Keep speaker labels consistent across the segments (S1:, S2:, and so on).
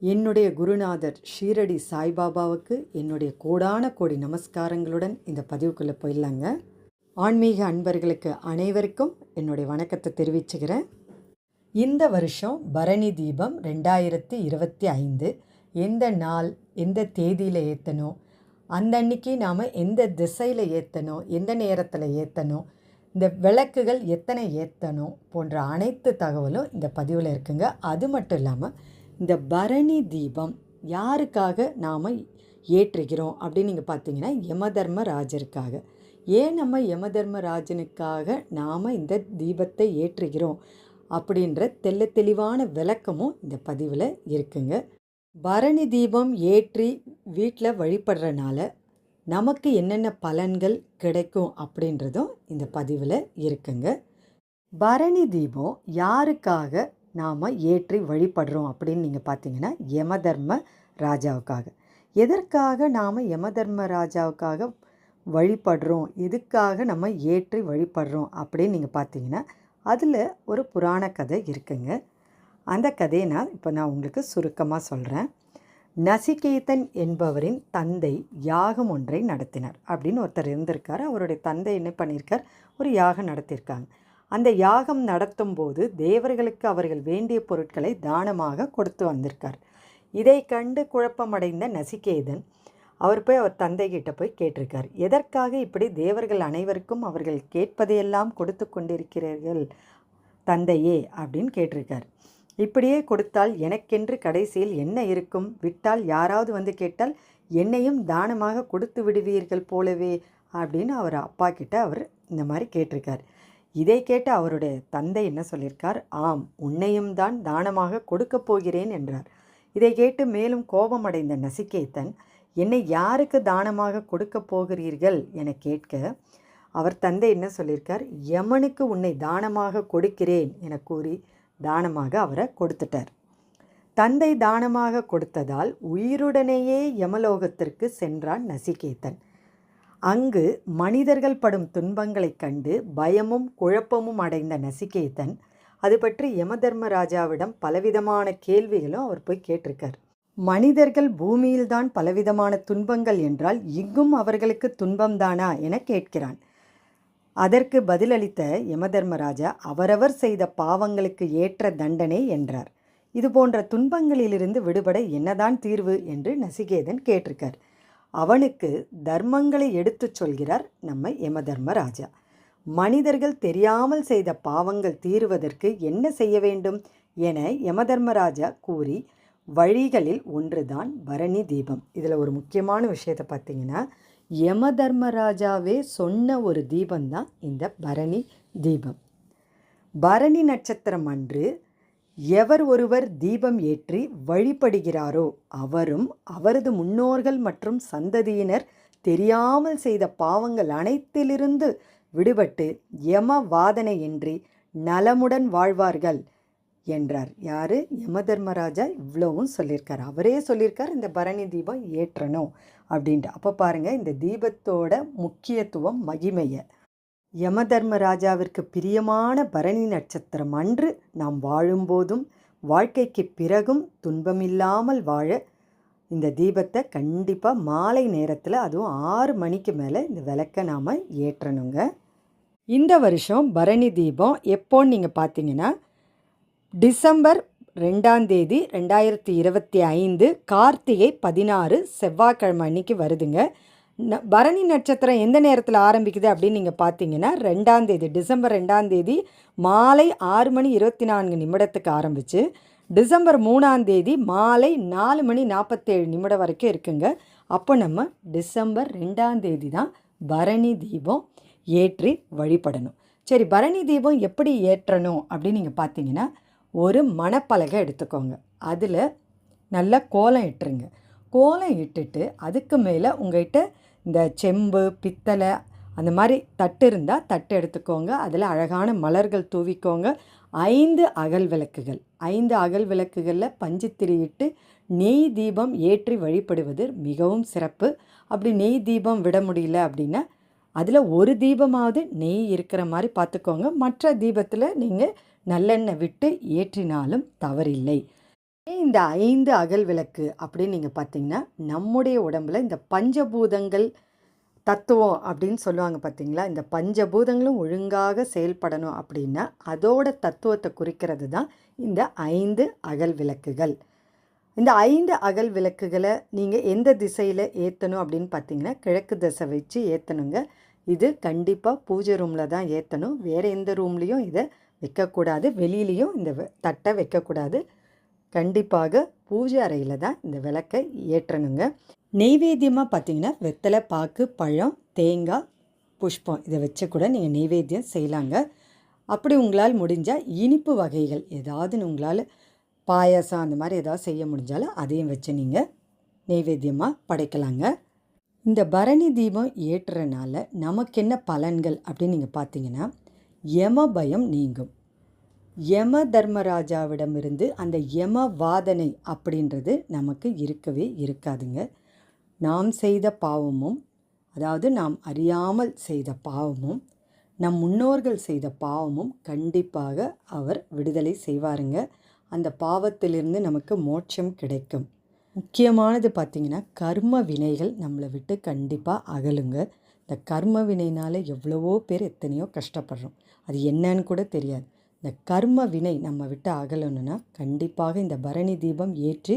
S1: என்னுடைய குருநாதர் ஷீரடி சாய்பாபாவுக்கு என்னுடைய கோடான கோடி நமஸ்காரங்களுடன் இந்த பதிவுக்குள்ளே போயிடலாங்க. ஆன்மீக அன்பர்களுக்கு அனைவருக்கும் என்னுடைய வணக்கத்தை தெரிவிச்சுக்கிறேன். இந்த வருஷம் பரணி தீபம் ரெண்டாயிரத்தி இருபத்தி ஐந்து. எந்த நாள் எந்த தேதியில் ஏற்றணும் அந்த அன்னைக்கு நாம் எந்த திசையில் ஏற்றணும் எந்த நேரத்தில் ஏற்றணும் இந்த விளக்குகள் எத்தனை ஏற்றணும் போன்ற அனைத்து தகவலும் இந்த பதிவில் இருக்குங்க. அது மட்டும் இல்லாமல் இந்த பரணி தீபம் யாருக்காக நாம் ஏற்றுகிறோம் அப்படின்னு நீங்கள் பார்த்தீங்கன்னா யமதர்ம ராஜருக்காக ஏன் நம்ம யமதர்ம ராஜனுக்காக நாம் இந்த தீபத்தை ஏற்றுகிறோம் அப்படின்ற தெள்ள தெளிவான விளக்கமும் இந்த பதிவில் இருக்குங்க. பரணி தீபம் ஏற்றி வீட்டில் வழிபடுறனால நமக்கு என்னென்ன பலன்கள் கிடைக்கும் அப்படின்றதும் இந்த பதிவில் இருக்குங்க. பரணி தீபம் யாருக்காக நாம் ஏற்றி வழிபடுறோம் அப்படின்னு நீங்கள் பார்த்தீங்கன்னா யமதர்ம ராஜாவுக்காக. எதற்காக நாம் யமதர்ம ராஜாவுக்காக வழிபடுறோம்? எதுக்காக நம்ம ஏற்றி வழிபடுறோம் அப்படின்னு நீங்கள் பார்த்தீங்கன்னா அதில் ஒரு புராண கதை இருக்குங்க. அந்த கதையை நான் இப்போ நான் உங்களுக்கு சுருக்கமாக சொல்கிறேன் நசிகேதன் என்பவரின் தந்தை யாகம் ஒன்றை நடத்தினார். அப்படின்னு ஒருத்தர் இருந்திருக்கார். அவருடைய தந்தை என்ன பண்ணியிருக்கார்? ஒரு யாகம் நடத்தியிருக்காங்க. அந்த யாகம் நடத்தும் போது தேவர்களுக்கு அவர்கள் வேண்டிய பொருட்களை தானமாக கொடுத்து வந்திருக்கார். இதை கண்டு குழப்பமடைந்த நசிகேதன் அவர் போய் அவர் தந்தைகிட்ட போய் கேட்டிருக்கார். எதற்காக இப்படி தேவர்கள் அனைவருக்கும் அவர்கள் கேட்பதையெல்லாம் கொடுத்து கொண்டிருக்கிறீர்கள் தந்தையே? அப்படின்னு கேட்டிருக்கார். இப்படியே கொடுத்தால் எனக்கென்று கடைசியில் என்ன இருக்கும்? விட்டால் யாராவது வந்து கேட்டால் என்னையும் தானமாக கொடுத்து விடுவீர்கள் போலவே அப்படின்னு அவர் அப்பா கிட்ட அவர் இந்த மாதிரி கேட்டிருக்கார். இதை கேட்டு அவருடைய தந்தை என்ன சொல்லியிருக்கார்? ஆம் உன்னையும் தான் தானமாக கொடுக்கப் போகிறேன் என்றார். இதை கேட்டு மேலும் கோபமடைந்த நசிகேத்தன் என்னை யாருக்கு தானமாக கொடுக்கப் போகிறீர்கள்? என கேட்க அவர் தந்தை என்ன சொல்லியிருக்கார்? யமனுக்கு உன்னை தானமாக கொடுக்கிறேன் என கூறி தானமாக அவரை கொடுத்துட்டார். தந்தை தானமாக கொடுத்ததால் உயிருடனேயே யமலோகத்திற்கு சென்றான் நசிகேதன். அங்கு மனிதர்கள் படும் துன்பங்களைக் கண்டு பயமும் குழப்பமும் அடைந்த நசிகேதன் அது பற்றி யமதர்மராஜாவிடம் பலவிதமான கேள்விகளும் அவர் போய் கேட்டிருக்கார். மனிதர்கள் பூமியில்தான் பலவிதமான துன்பங்கள் என்றால் இங்கும் அவர்களுக்கு துன்பம்தானா என கேட்கிறான். அதற்கு பதிலளித்த யமதர்மராஜா அவரவர் செய்த பாவங்களுக்கு ஏற்ற தண்டனை என்றார். இது போன்ற துன்பங்களிலிருந்து விடுபட என்னதான் தீர்வு என்று நசிகேதன் கேட்டிருக்கார். அவனுக்கு தர்மங்களை எடுத்துச் சொல்கிறார் நம்ம யமதர்மராஜா. மனிதர்கள் தெரியாமல் செய்த பாவங்கள் தீருவதற்கு என்ன செய்ய வேண்டும் என யமதர்மராஜா கூறி வழிகளில் ஒன்றுதான் பரணி தீபம். இதில் ஒரு முக்கியமான விஷயத்தை பார்த்தீங்கன்னா யமதர்மராஜாவே சொன்ன ஒரு தீபம்தான் இந்த பரணி தீபம். பரணி நட்சத்திரம் அன்று எவர் ஒருவர் தீபம் ஏற்றி வழிபடுகிறாரோ அவரும் அவரது முன்னோர்கள் மற்றும் சந்ததியினர் தெரியாமல் செய்த பாவங்கள் அனைத்திலிருந்து விடுபட்டு யம வாதனையின்றி நலமுடன் வாழ்வார்கள். என்றார். யார்? யமதர்மராஜா இவ்வளவும் சொல்லியிருக்கார். அவரே சொல்லியிருக்கார் இந்த பரணி தீபம் ஏற்றணும் அப்படின்ட்டு. அப்போ பாருங்கள் இந்த தீபத்தோட முக்கியத்துவம் மகிமையை. யமதர்மராஜாவிற்கு பிரியமான பரணி நட்சத்திரம் அன்று நாம் வாழும்போதும் வாழ்க்கைக்கு பிறகும் துன்பமில்லாமல் வாழ இந்த தீபத்தை கண்டிப்பாக மாலை நேரத்தில் அதுவும் ஆறு மணிக்கு மேலே இந்த விளக்கை நாம் ஏற்றணுங்க. இந்த வருஷம் பரணி தீபம் எப்போன்னு நீங்கள் பார்த்தீங்கன்னா டிசம்பர் ரெண்டாம் தேதி ரெண்டாயிரத்தி இருபத்தி ஐந்து கார்த்திகை பதினாறு செவ்வாய்க்கிழமை அன்னைக்கு வருதுங்க. ந பரணி நட்சத்திரம் எந்த நேரத்தில் ஆரம்பிக்குது அப்படின்னு நீங்கள் பார்த்தீங்கன்னா ரெண்டாம் தேதி டிசம்பர் ரெண்டாம் தேதி மாலை ஆறு மணி இருபத்தி நான்கு நிமிடத்துக்கு ஆரம்பித்து டிசம்பர் மூணாம் தேதி மாலை நாலு மணி நாற்பத்தேழு நிமிடம் வரைக்கும் இருக்குங்க. அப்போ நம்ம டிசம்பர் ரெண்டாம் தேதி தான் பரணி தீபம் ஏற்றி வழிபடணும். சரி பரணி தீபம் எப்படி ஏற்றணும் அப்படின்னு நீங்கள் பார்த்தீங்கன்னா ஒரு மணப்பலகை எடுத்துக்கோங்க. அதில் நல்லா கோலம் இட்டுருங்க. கோலம் இட்டுட்டு அதுக்கு மேலே உங்கள்கிட்ட இந்த செம்பு பித்தளை அந்த மாதிரி தட்டு இருந்தால் தட்டு எடுத்துக்கோங்க. அதில் அழகான மலர்கள் தூவிக்கோங்க. ஐந்து அகல் விளக்குகள். ஐந்து அகல் விளக்குகளில் பஞ்சுத்திரியிட்டு நெய் தீபம் ஏற்றி வழிபடுவது மிகவும் சிறப்பு. அப்படி நெய் தீபம் விட முடியல அப்படின்னா அதில் ஒரு தீபமாவது நெய் இருக்கிற மாதிரி பார்த்துக்கோங்க. மற்ற தீபத்தில் நீங்கள் நல்லெண்ணெய் விட்டு ஏற்றினாலும் தவறில்லை. இந்த ஐந்து அகல் விளக்கு அப்படின்னு நீங்கள் பார்த்தீங்கன்னா நம்முடைய உடம்புல இந்த பஞ்சபூதங்கள் தத்துவம் அப்படின்னு சொல்லுவாங்க பார்த்தீங்களா? இந்த பஞ்சபூதங்களும் ஒழுங்காக செயல்படணும் அப்படின்னா அதோட தத்துவத்தை குறிக்கிறது தான் இந்த ஐந்து அகல் விளக்குகள். இந்த ஐந்து அகல் விளக்குகளை நீங்கள் எந்த திசையில் ஏற்றணும் அப்படின்னு பார்த்தீங்கன்னா கிழக்கு திசை வச்சு ஏற்றணுங்க இது கண்டிப்பாக பூஜை ரூமில் தான் ஏற்றணும் வேறு எந்த ரூம்லேயும் இதை வைக்கக்கூடாது. வெளியிலையும் இந்த தட்டை வைக்கக்கூடாது. கண்டிப்பாக பூஜை அறையில் தான் இந்த விளக்கை ஏற்றணுங்க. நெய்வேத்தியமாக பார்த்தீங்கன்னா வெத்தலை பாக்கு பழம் தேங்காய் புஷ்பம் இதை வச்சு கூட நீங்கள் நெய்வேத்தியம் செய்யலாங்க. அப்படி உங்களால் முடிஞ்சால் இனிப்பு வகைகள் ஏதாவது உங்களால் பாயாசம் அந்த மாதிரி ஏதாவது செய்ய முடிஞ்சாலும் அதையும் வச்சு நீங்கள் நெய்வேத்தியமாக படைக்கலாங்க. இந்த பரணி தீபம் ஏற்றுறனால நமக்கு என்ன பலன்கள் அப்படின்னு நீங்கள் பார்த்தீங்கன்னா யம பயம் நீங்கும். யம தர்மராஜாவிடமிருந்து அந்த யம வாதனை அப்படின்றது நமக்கு இருக்கவே இருக்காதுங்க. நாம் செய்த பாவமும் அதாவது நாம் அறியாமல் செய்த பாவமும் நம் முன்னோர்கள் செய்த பாவமும் கண்டிப்பாக அவர் விடுதலை செய்வாருங்க. அந்த பாவத்திலிருந்து நமக்கு மோட்சம் கிடைக்கும். முக்கியமானது பார்த்திங்கன்னா கர்ம வினைகள் நம்மளை விட்டு கண்டிப்பாக அகலுங்க. இந்த கர்ம வினைனால் எவ்வளவோ பேர் எத்தனையோ கஷ்டப்படுறோம். அது என்னன்னு கூட தெரியாது. இந்த கர்ம வினை நம்ம விட்டு அகலணும்னா கண்டிப்பாக இந்த பரணி தீபம் ஏற்றி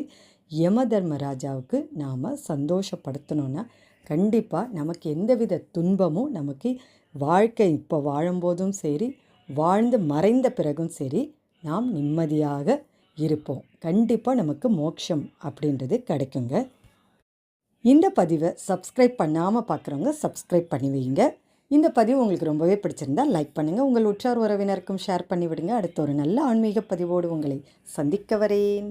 S1: யம தர்மராஜாவுக்கு நாம் சந்தோஷப்படுத்தணும்னா கண்டிப்பாக நமக்கு எந்தவித துன்பமும் நமக்கு வாழ்க்கை இப்போ வாழும்போதும் சரி வாழ்ந்து மறைந்த பிறகும் சரி நாம் நிம்மதியாக இருப்போம். கண்டிப்பாக நமக்கு மோட்சம் அப்படின்றது கிடைக்குங்க. இந்த பதிவை சப்ஸ்கிரைப் பண்ணாமல் பார்க்குறவங்க சப்ஸ்கிரைப் பண்ணி வைங்க இந்த பதிவு உங்களுக்கு ரொம்பவே பிடிச்சிருந்தா லைக் பண்ணுங்கள் உங்கள் உற்றார் உறவினருக்கும் ஷேர் பண்ணிவிடுங்க அடுத்த ஒரு நல்ல ஆன்மீக பதிவோடு உங்களை சந்திக்க வரேன்.